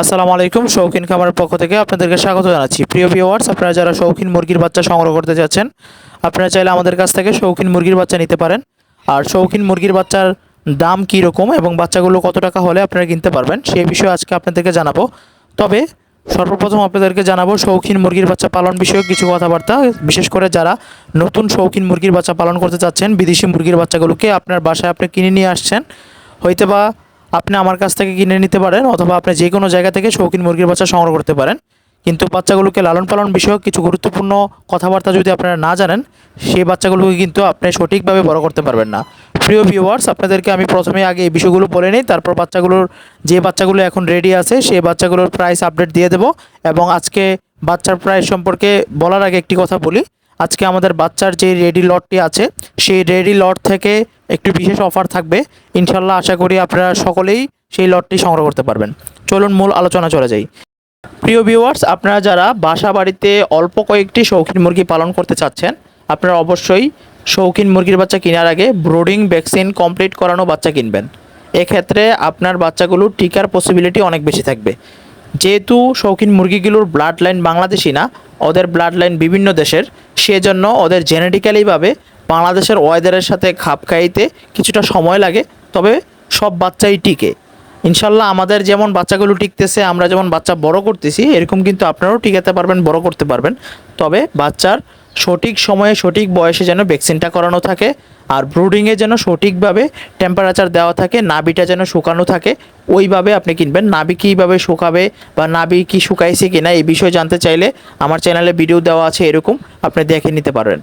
আসসালামু আলাইকুম, শৌখিন খামারের পক্ষ থেকে আপনাদেরকে স্বাগত জানাচ্ছি। প্রিয় ভিউয়ার্স আপনারা যারা শৌখিন মুরগির বাচ্চা সংগ্রহ করতে যাচ্ছেন, আপনারা চাইলে আমাদের কাছ থেকে শৌখিন মুরগির বাচ্চা নিতে পারেন। আর শৌখিন মুরগির বাচ্চার দাম কী রকম এবং বাচ্চাগুলো কত টাকা হলে আপনারা কিনতে পারবেন সেই বিষয়ে আজকে আপনাদেরকে জানাব। তবে সর্বপ্রথম আপনাদেরকে জানাব, শৌখিন মুরগির বাচ্চা পালন বিষয়ক কিছু কথাবার্তা। বিশেষ করে যারা নতুন শৌখিন মুরগির বাচ্চা পালন করতে চাচ্ছেন, বিদেশি মুরগির বাচ্চাগুলোকে আপনার বাসায় আপনি কিনে নিয়ে আসছেন হয়তো বা আপনি আমার কাছ থেকে কিনে নিতে পারেন অথবা আপনি যে কোনো জায়গা থেকে শৌখিন মুরগির বাচ্চা সংগ্রহ করতে পারেন। কিন্তু বাচ্চাগুলোকে লালন পালন বিষয়ক কিছু গুরুত্বপূর্ণ কথাবার্তা যদি আপনারা না জানেন সেই বাচ্চাগুলোকে কিন্তু আপনি সঠিকভাবে বড় করতে পারবেন না। প্রিয় ভিউয়ার্স আপনাদেরকে আমি প্রথমে আগে এই বিষয়গুলো বলে নিই, তারপর বাচ্চাগুলোর যে বাচ্চাগুলো এখন রেডি আছে সেই বাচ্চাগুলোর প্রাইস আপডেট দিয়ে দেবো এবং আজকে বাচ্চার প্রাইস সম্পর্কে বলার আগে একটি কথা বলি। আজকে আমাদের বাচ্চার যে রেডি লটটি আছে, সেই রেডি লট থেকে একটু বিশেষ অফার থাকবে। ইনশাল্লাহ আশা করি আপনারা সকলেই সেই লটটি সংগ্রহ করতে পারবেন। চলুন মূল আলোচনা চলে যাই। প্রিয় ভিউয়ার্স আপনারা যারা বাসা বাড়িতে অল্প কয়েকটি শৌখিন মুরগি পালন করতে চাচ্ছেন, আপনারা অবশ্যই শৌখিন মুরগির বাচ্চা কেনার আগে ব্রোডিং ভ্যাকসিন কমপ্লিট করানো বাচ্চা কিনবেন। এক্ষেত্রে আপনার বাচ্চাগুলোর টিকার পসিবিলিটি অনেক বেশি থাকবে। যেহেতু শৌখিন মুরগিগুলোর ব্লাড লাইন বাংলাদেশি না, ওদের ব্লাড লাইন বিভিন্ন দেশের সেজন্য ওদের জেনেটিক্যালিভাবে বাংলাদেশের ওয়েদারের সাথে খাপ খাইতে কিছুটা সময় লাগে, তবে সব বাচ্চাই টিকে। ইনশাল্লাহ আমাদের যেমন বাচ্চাগুলো টিকতেছে, আমরা যেমন বাচ্চা বড় করতেছি, এরকম কিন্তু আপনারাও টিকাতে পারবেন, বড় করতে পারবেন। তবে বাচ্চার সঠিক সময়ে সঠিক বয়সে যেন ভ্যাকসিনটা করানো থাকে আর ব্রুডিংয়ে যেন সঠিকভাবে টেম্পারেচার দেওয়া থাকে নাবিটা যেন শুকানো থাকে, ওইভাবে আপনি কিনবেন। নাবি কীভাবে শুকাবে বা নাবি কি শুকাইছে কিনা এই বিষয়ে জানতে চাইলে আমার চ্যানেলে ভিডিও দেওয়া আছে এরকম, আপনি দেখে নিতে পারবেন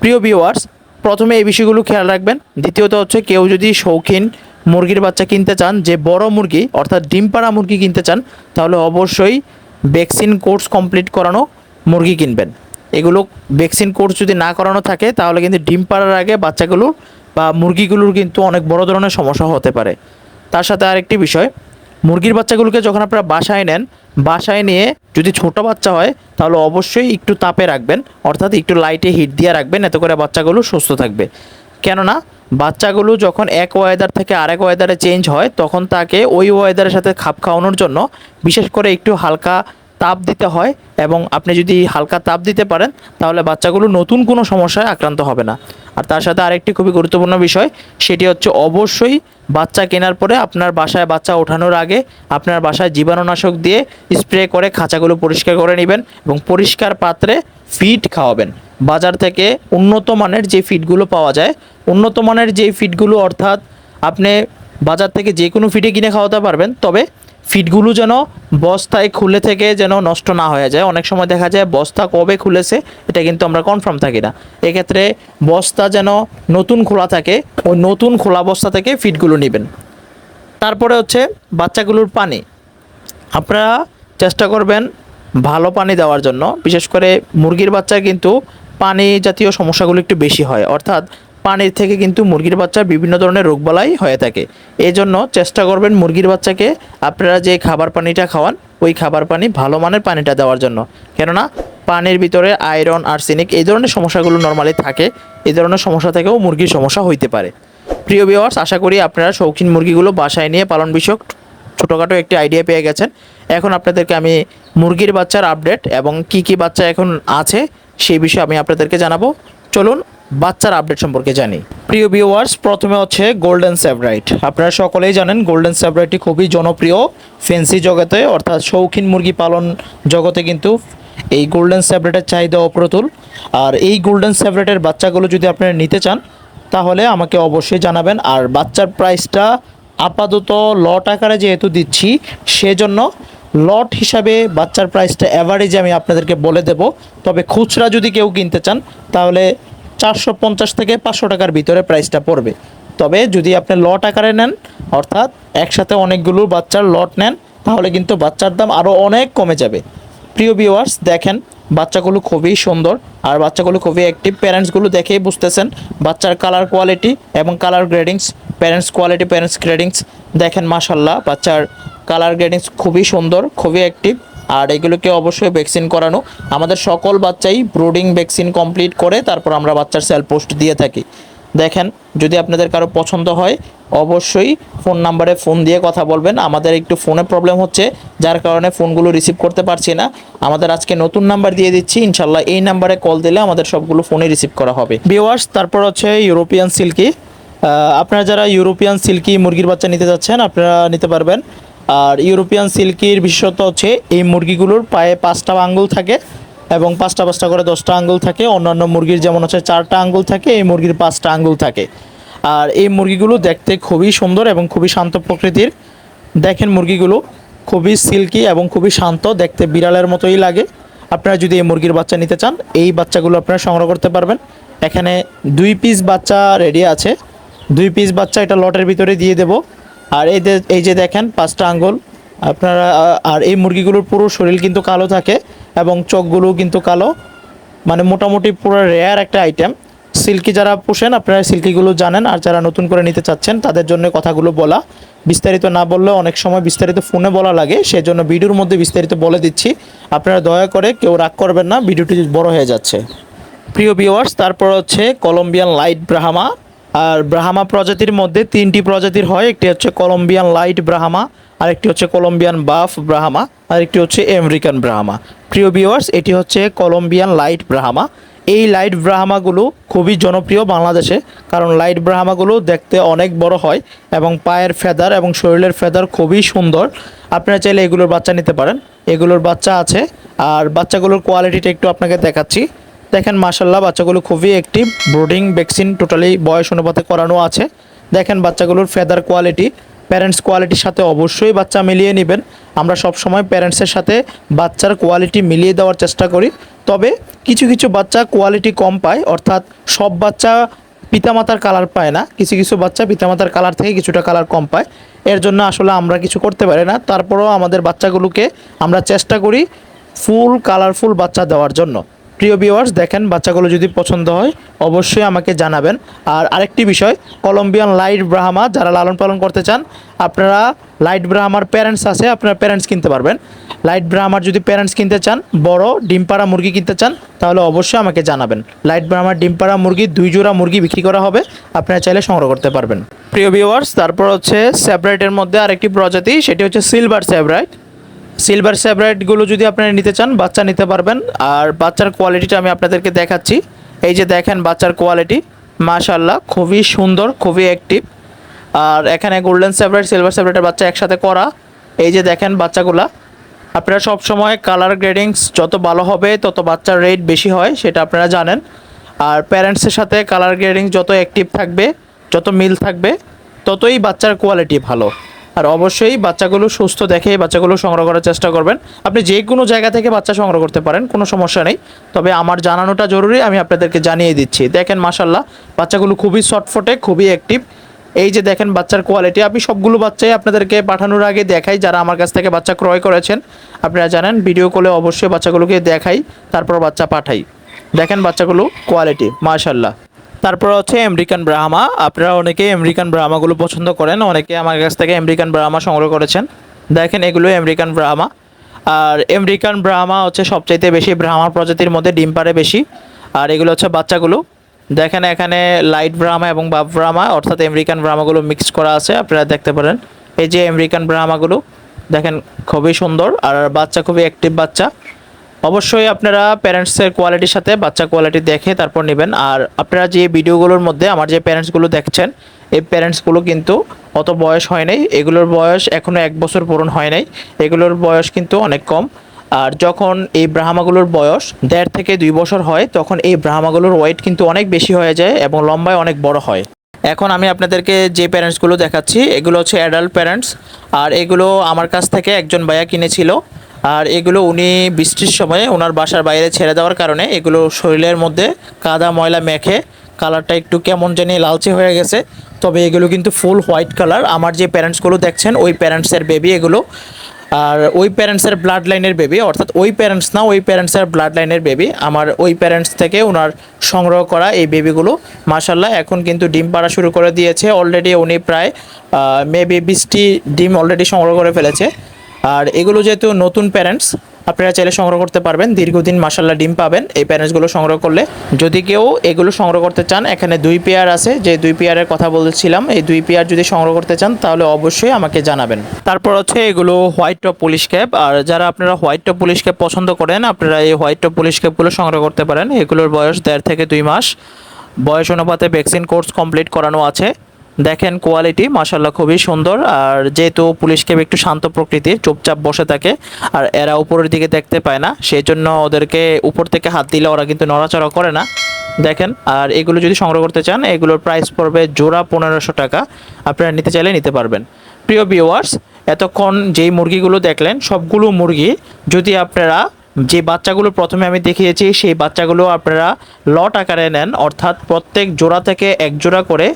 প্রিয় ভিউয়ার্স প্রথমে এই বিষয়গুলো খেয়াল রাখবেন। দ্বিতীয়ত হচ্ছে কেউ যদি শৌখিন মুরগির বাচ্চা কিনতে চান, যে বড় মুরগি অর্থাৎ ডিম পাড়া মুরগি কিনতে চান, তাহলে অবশ্যই ভ্যাকসিন কোর্স কমপ্লিট করানো মুরগি কিনবেন। এগুলো ভ্যাকসিন কোর্স যদি না করানো থাকে, তাহলে কিন্তু ডিম পাড়ার আগে বাচ্চাগুলোর বা মুরগিগুলোর কিন্তু অনেক বড় ধরনের সমস্যা হতে পারে। তার সাথে আরেকটি বিষয়, মুরগির বাচ্চাগুলোকে যখন আপনারা বাসায় নেন, বাসায় নিয়ে যদি ছোট বাচ্চা হয়, তাহলে অবশ্যই একটু তাপে রাখবেন, অর্থাৎ একটু লাইটে হিট দিয়ে রাখবেন, এতে করে বাচ্চাগুলো সুস্থ থাকবে। কেননা, বাচ্চাগুলো যখন এক ওয়েদার থেকে আরেক ওয়েদারে চেঞ্জ হয়, তখন তাকে ওই ওয়েদারের সাথে খাপ খাওয়ানোর জন্য বিশেষ করে একটু হালকা তাপ দিতে হয় এবং আপনি যদি হালকা তাপ দিতে পারেন, তাহলে বাচ্চাগুলো নতুন কোনো সমস্যায় আক্রান্ত হবে না। আর তার সাথে আরেকটি খুবই গুরুত্বপূর্ণ বিষয়, সেটি হচ্ছে অবশ্যই বাচ্চা কেনার পরে আপনার বাসায় বাচ্চা ওঠানোর আগে আপনার বাসায় জীবাণুনাশক দিয়ে স্প্রে করে খাঁচাগুলো পরিষ্কার করে নেবেন এবং পরিষ্কার পাত্রে ফিড খাওয়াবেন। বাজার থেকে উন্নত মানের যে ফিডগুলো পাওয়া যায়, উন্নত মানের যে ফিডগুলো অর্থাৎ আপনি বাজার থেকে যে কোনো ফিডে কিনে খাওয়াতে পারবেন, তবে ফিডগুলো যেন বস্তায় খুলে থেকে যেন নষ্ট না হয়ে যায়। অনেক সময় দেখা যায় বস্তা কবে খুলেছে, এটা কিন্তু আমরা কনফার্ম থাকি না। এক্ষেত্রে বস্তা যেন নতুন খোলা থাকে, ওই নতুন খোলা বস্তা থেকে ফিডগুলো নেবেন। তারপরে হচ্ছে বাচ্চাগুলোর পানি। আপনারা চেষ্টা করবেন ভালো পানি দেওয়ার জন্য। বিশেষ করে মুরগির বাচ্চা কিন্তু পানি জাতীয় সমস্যাগুলো একটু বেশি হয়। অর্থাৎ পানির থেকে কিন্তু মুরগির বাচ্চার বিভিন্ন ধরনের রোগবালাই হয়ে থাকে। এই জন্য চেষ্টা করবেন মুরগির বাচ্চাকে আপনারা যে খাবার পানিটা খাওয়ান, ওই খাবার পানি ভালো মানের পানিটা দেওয়ার জন্য। কেননা পানির ভিতরে আয়রন, আর্সেনিক এই ধরনের সমস্যাগুলো নর্মালি থাকে। এই ধরনের সমস্যা থেকেও মুরগির সমস্যা হইতে পারে। প্রিয় ভিওয়ার্স আশা করি আপনারা শৌখিন মুরগিগুলো বাসায় নিয়ে পালন বিষয়ক ছোটোখাটো একটি আইডিয়া পেয়ে গেছেন। এখন আপনাদেরকে আমি মুরগির বাচ্চার আপডেট এবং কি কি বাচ্চা এখন আছে, সেই বিষয়ে আমি আপনাদেরকে জানাব। চলুন বাচ্চার আপডেট সম্পর্কে জানি। প্রিয় ভিউয়ার্স প্রথমে হচ্ছে গোল্ডেন স্যাভরাইট আপনারা সকলেই জানেন গোল্ডেন স্যাভরাইটটি খুবই জনপ্রিয় ফেন্সি জগতে, অর্থাৎ শৌখিন মুরগি পালন জগতে কিন্তু এই গোল্ডেন স্যাভরাইটের চাহিদা অপ্রতুল। আর এই গোল্ডেন স্যাভরাইটের বাচ্চাগুলো যদি আপনারা নিতে চান, তাহলে আমাকে অবশ্যই জানাবেন। আর বাচ্চার প্রাইসটা আপাতত লট আকারে যেহেতু দিচ্ছি, সেজন্য লট হিসাবে বাচ্চার প্রাইসটা অ্যাভারেজে আমি আপনাদেরকে বলে দেব। তবে খুচরা যদি কেউ কিনতে চান, তাহলে চারশো পঞ্চাশ থেকে পাঁচশো টাকার ভিতরে প্রাইসটা পড়বে। তবে যদি আপনি লট আকারে নেন, অর্থাৎ একসাথে অনেকগুলো বাচ্চার লট নেন, তাহলে কিন্তু বাচ্চার দাম আরও অনেক কমে যাবে। প্রিয় ভিউয়ার্স দেখেন, বাচ্চাগুলো খুবই সুন্দর আর বাচ্চাগুলো খুবই অ্যাক্টিভ প্যারেন্টসগুলো দেখেই বুঝতেছেন বাচ্চার কালার কোয়ালিটি এবং colour gradings parents quality parents gradings দেখেন মাশাল্লাহ বাচ্চার কালার গ্রেডিংস খুবই সুন্দর, খুবই অ্যাক্টিভ আর এগুলোকে অবশ্যই ভ্যাকসিন করানো। আমাদের সকল বাচ্চাই ব্রুডিং ভ্যাকসিন কমপ্লিট করে তারপর আমরা বাচ্চার সেল পোস্ট দিয়ে থাকি। দেখেন, যদি আপনাদের কারও পছন্দ হয়, অবশ্যই ফোন নাম্বারে ফোন দিয়ে কথা বলবেন। আমাদের একটু ফোনে প্রবলেম হচ্ছে, যার কারণে ফোনগুলো রিসিভ করতে পারছি না। আমাদের আজকে নতুন নাম্বার দিয়ে দিচ্ছি। ইনশাল্লাহ এই নাম্বারে কল দিলে আমাদের সবগুলো ফোনে রিসিভ করা হবে। ভিওয়ার্স তারপর হচ্ছে ইউরোপিয়ান সিল্কি আপনারা যারা ইউরোপিয়ান সিল্কি মুরগির বাচ্চা নিতে যাচ্ছেন, আপনারা নিতে পারবেন। আর ইউরোপিয়ান সিল্কির বিশেষত্ব হচ্ছে এই মুরগিগুলোর পায়ে পাঁচটা আঙ্গুল থাকে এবং পাঁচটা পাঁচটা করে দশটা আঙ্গুল থাকে। অন্যান্য মুরগির যেমন হচ্ছে চারটা আঙ্গুল থাকে, এই মুরগির পাঁচটা আঙ্গুল থাকে। আর এই মুরগিগুলো দেখতে খুবই সুন্দর এবং খুবই শান্ত প্রকৃতির। দেখেন মুরগিগুলো খুবই সিল্কি এবং খুবই শান্ত, দেখতে বিড়ালের মতোই লাগে। আপনারা যদি এই মুরগির বাচ্চা নিতে চান, এই বাচ্চাগুলো আপনারা সংগ্রহ করতে পারবেন। এখানে দুই পিস বাচ্চা রেডি আছে। দুই পিস বাচ্চা এটা লটের ভিতরে দিয়ে দেব। আর এই যে এই যে দেখেন, পাঁচটা আঙ্গুল। আপনারা আর এই মুরগিগুলোর পুরো শরীর কিন্তু কালো থাকে এবং চোখগুলোও কিন্তু কালো। মানে মোটামুটি পুরো রেয়ার একটা আইটেম সিল্কি যারা পোষেন, আপনারা সিল্কিগুলো জানেন, আর যারা নতুন করে নিতে চাচ্ছেন, তাদের জন্য কথাগুলো বলা। বিস্তারিত না বললেও অনেক সময় বিস্তারিত ফোনে বলা লাগে, সেজন্য ভিডিওর মধ্যে বিস্তারিত বলে দিচ্ছি। আপনারা দয়া করে কেউ রাগ করবেন না, ভিডিওটি বড় হয়ে যাচ্ছে। প্রিয় ভিউয়ার্স তারপর হচ্ছে কলম্বিয়ান লাইট ব্রাহামা আর ব্রাহামা প্রজাতির মধ্যে তিনটি প্রজাতির হয়। একটি হচ্ছে কলম্বিয়ান লাইট ব্রাহামা, আরেকটি হচ্ছে কলম্বিয়ান বাফ ব্রাহামা, আরেকটি হচ্ছে আমেরিকান ব্রাহামা। প্রিয় ভিউয়ার্স এটি হচ্ছে কলম্বিয়ান লাইট ব্রাহামা। এই লাইট ব্রাহামাগুলো খুবই জনপ্রিয় বাংলাদেশে, কারণ লাইট ব্রাহামাগুলো দেখতে অনেক বড় হয় এবং পায়ের ফেদার এবং শরীরের ফেদার খুবই সুন্দর। আপনারা চাইলে এগুলোর বাচ্চা নিতে পারেন। এগুলোর বাচ্চা আছে, আর বাচ্চাগুলোর কোয়ালিটিটা একটু আপনাকে দেখাচ্ছি। দেখেন মাসাল্লাহ বাচ্চাগুলো খুবই একটিভ ব্রোডিং ভ্যাকসিন টোটালি বয়স অনুপাতে করানো আছে। দেখেন, বাচ্চাগুলোর ফেদার কোয়ালিটি প্যারেন্টস কোয়ালিটির সাথে অবশ্যই বাচ্চা মিলিয়ে নেবেন। আমরা সব সময় প্যারেন্টসের সাথে বাচ্চার কোয়ালিটি মিলিয়ে দেওয়ার চেষ্টা করি। তবে কিছু কিছু বাচ্চা কোয়ালিটি কম পায়, অর্থাৎ সব বাচ্চা পিতামাতার কালার পায় না। কিছু কিছু বাচ্চা পিতামাতার কালার থেকে কিছুটা কালার কম পায়। এর জন্য আসলে আমরা কিছু করতে পারি না। তারপরেও আমাদের বাচ্চাগুলোকে আমরা চেষ্টা করি ফুল কালারফুল বাচ্চা দেওয়ার জন্য। প্রিয় ভিউয়ার্স দেখেন বাচ্চাগুলো যদি পছন্দ হয়, অবশ্যই আমাকে জানাবেন। আর আরেকটি বিষয় কলম্বিয়ান লাইট ব্রাহ্মা যারা লালন পালন করতে চান, আপনারা লাইট ব্রাহ্মার প্যারেন্টস আছে, আপনারা প্যারেন্টস কিনতে পারবেন। লাইট ব্রাহ্মার যদি প্যারেন্টস কিনতে চান, বড় ডিম পাড়া মুরগি কিনতে চান, তাহলে অবশ্যই আমাকে জানাবেন। লাইট ব্রাহ্মার ডিম পাড়া মুরগি, দুই জোড়া মুরগি বিক্রি করা হবে, আপনারা চাইলে সংগ্রহ করতে পারবেন। প্রিয় ভিউয়ার্স তারপর হচ্ছে স্যাব্রাইটের মধ্যে আরেকটি প্রজাতি, সেটি হচ্ছে সিলভার স্যাব্রাইট সিলভার স্যাব্রাইটগুলো যদি আপনারা নিতে চান, বাচ্চা নিতে পারবেন। আর বাচ্চার কোয়ালিটিটা আমি আপনাদেরকে দেখাচ্ছি। এই যে দেখেন বাচ্চার কোয়ালিটি মাশাল্লাহ খুবই সুন্দর, খুবই অ্যাক্টিভ আর এখানে গোল্ডেন স্যাব্রাইট সিলভার স্যাব্রাইটের বাচ্চা একসাথে করা। এই যে দেখেন বাচ্চাগুলা। আপনারা সব সময় কালার গ্রেডিংস যত ভালো হবে, তত বাচ্চার রেট বেশি হয়, সেটা আপনারা জানেন। আর প্যারেন্টসের সাথে কালার গ্রেডিং যত অ্যাক্টিভ থাকবে, যত মিল থাকবে, ততই বাচ্চার কোয়ালিটি ভালো। আর অবশ্যই বাচ্চাগুলো সুস্থ দেখে বাচ্চাগুলো সংগ্রহ করার চেষ্টা করবেন। আপনি যে কোনো জায়গা থেকে বাচ্চা সংগ্রহ করতে পারেন, কোনো সমস্যা নেই। তবে আমার জানানোটা জরুরি, আমি আপনাদেরকে জানিয়ে দিচ্ছি। দেখেন মাসাল্লাহ বাচ্চাগুলো খুবই শর্টফটে খুবই অ্যাক্টিভ এই যে দেখেন বাচ্চার কোয়ালিটি আমি সবগুলো বাচ্চাই আপনাদেরকে পাঠানোর আগে দেখাই, যারা আমার কাছ থেকে বাচ্চা ক্রয় করেছেন। আপনারা জানেন ভিডিও কলে অবশ্যই বাচ্চাগুলোকে দেখাই, তারপর বাচ্চা পাঠাই। দেখেন বাচ্চাগুলো কোয়ালিটি মাশাল্লাহ তারপর হচ্ছে আমেরিকান ব্রাহ্মা। আপনারা অনেকে আমেরিকান ব্রাহ্মাগুলো পছন্দ করেন, অনেকে আমার কাছ থেকে আমেরিকান ব্রাহ্মা সংগ্রহ করেছেন। দেখেন এগুলো আমেরিকান ব্রাহ্মা। আর আমেরিকান ব্রাহ্মা হচ্ছে সবচাইতে বেশি ব্রাহ্মা প্রজাতির মধ্যে, ডিম পারে বেশি। আর এগুলো হচ্ছে বাচ্চাগুলো। দেখেন, এখানে লাইট ব্রাহ্মা এবং বাপ ব্রাহ্মা, অর্থাৎ আমেরিকান ব্রাহ্মাগুলো মিক্স করা আছে, আপনারা দেখতে পারেন। এই যে আমেরিকান ব্রাহ্মাগুলো, দেখেন, খুবই সুন্দর। আর বাচ্চা খুবই অ্যাক্টিভ বাচ্চা। অবশ্যই আপনারা প্যারেন্টসের কোয়ালিটির সাথে বাচ্চা কোয়ালিটি দেখে তারপর নেবেন। আর আপনারা যে ভিডিওগুলোর মধ্যে আমার যে প্যারেন্টসগুলো দেখছেন, এই প্যারেন্টসগুলো কিন্তু অত বয়স হয় নাই। এগুলোর বয়স এখনও এক বছর পূরণ হয় নাই। এগুলোর বয়স কিন্তু অনেক কম। আর যখন এই ব্রাহ্মাগুলোর বয়স দেড় থেকে দুই বছর হয়, তখন এই ব্রাহ্মাগুলোর ওয়েট কিন্তু অনেক বেশি হয়ে যায় এবং লম্বায় অনেক বড় হয়। এখন আমি আপনাদেরকে যে প্যারেন্টসগুলো দেখাচ্ছি, এগুলো হচ্ছে অ্যাডাল্ট প্যারেন্টস আর এগুলো আমার কাছ থেকে একজন ভাইয়া কিনেছিল। আর এগুলো উনি বৃষ্টির সময়ে ওনার বাসার বাইরে ছেড়ে দেওয়ার কারণে এগুলো শরীরের মধ্যে কাদা, ময়লা মেখে কালারটা একটু কেমন জানি লালচে হয়ে গেছে। তবে এগুলো কিন্তু ফুল হোয়াইট কালার আমার যে প্যারেন্টসগুলো দেখছেন, ওই প্যারেন্টসের বেবি এগুলো। আর ওই প্যারেন্টসের ব্লাড লাইনের বেবি অর্থাৎ ওই প্যারেন্টস না, ওই প্যারেন্টসের ব্লাড লাইনের বেবি আমার ওই প্যারেন্টস থেকে ওনার সংগ্রহ করা এই বেবিগুলো মাশাল্লাহ এখন কিন্তু ডিম পাড়া শুরু করে দিয়েছে। অলরেডি উনি প্রায় মেবি বিশটি ডিম অলরেডি সংগ্রহ করে ফেলেছে। আর এগুলো যেহেতু নতুন প্যারেন্টস আপনারা চাইলে সংগ্রহ করতে পারবেন। দীর্ঘদিন মাসাল্লাহ ডিম পাবেন। এই প্যারেন্টসগুলো সংগ্রহ করলে যদি কেউ এগুলো সংগ্রহ করতে চান, এখানে দুই পেয়ার আছে। যে দুই পেয়ারের কথা বলছিলাম, এই দুই পেয়ার যদি সংগ্রহ করতে চান, তাহলে অবশ্যই আমাকে জানাবেন। তারপর হচ্ছে এগুলো হোয়াইট টপ পুলিশ ক্যাপ আর যারা আপনারা হোয়াইট টপ পুলিশ ক্যাপ পছন্দ করেন, আপনারা এই হোয়াইট টপ পুলিশ ক্যাপগুলো সংগ্রহ করতে পারেন। এগুলোর বয়স দেড় থেকে দুই মাস। বয়স অনুপাতে ভ্যাকসিন কোর্স কমপ্লিট করানো আছে। দেখেন কোয়ালিটি মাসাল্লাহ খুবই সুন্দর। আর যেহেতু পুলিশ একটু শান্ত প্রকৃতির, চুপচাপ বসে থাকে, আর এরা উপরের দিকে দেখতে পায় না সেই জন্য ওদেরকে উপর থেকে হাত দিলে ওরা কিন্তু নড়াচড়া করে না। দেখেন, আর এগুলো যদি সংগ্রহ করতে চান, এগুলোর প্রাইস পড়বে জোড়া পনেরোশো টাকা। আপনারা নিতে চাইলে নিতে পারবেন। প্রিয় ভিউয়ার্স এতক্ষণ যেই মুরগিগুলো দেখলেন, সবগুলো মুরগি যদি আপনারা যে বাচ্চাগুলো প্রথমে আমি দেখিয়েছি, সেই বাচ্চাগুলো আপনারা লট আকারে নেন, অর্থাৎ প্রত্যেক জোড়া থেকে এক জোড়া করে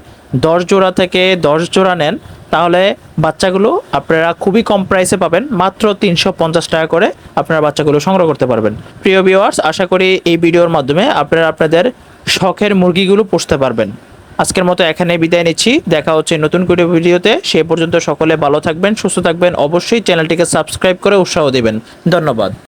দশ জোড়া থেকে দশ জোড়া নেন, তাহলে বাচ্চাগুলো আপনারা খুবই কম প্রাইসে পাবেন, মাত্র তিনশো পঞ্চাশ টাকা করে আপনারা বাচ্চাগুলো সংগ্রহ করতে পারবেন। প্রিয় ভিউয়ার্স আশা করি এই ভিডিওর মাধ্যমে আপনারা আপনাদের শখের মুরগিগুলো পুষতে পারবেন। আজকের মতো এখানে বিদায় নিচ্ছি, দেখা হচ্ছে নতুন কোনো ভিডিওতে, সে পর্যন্ত সকলে ভালো থাকবেন, সুস্থ থাকবেন, অবশ্যই চ্যানেলটিকে সাবস্ক্রাইব করে উৎসাহ দেবেন। ধন্যবাদ।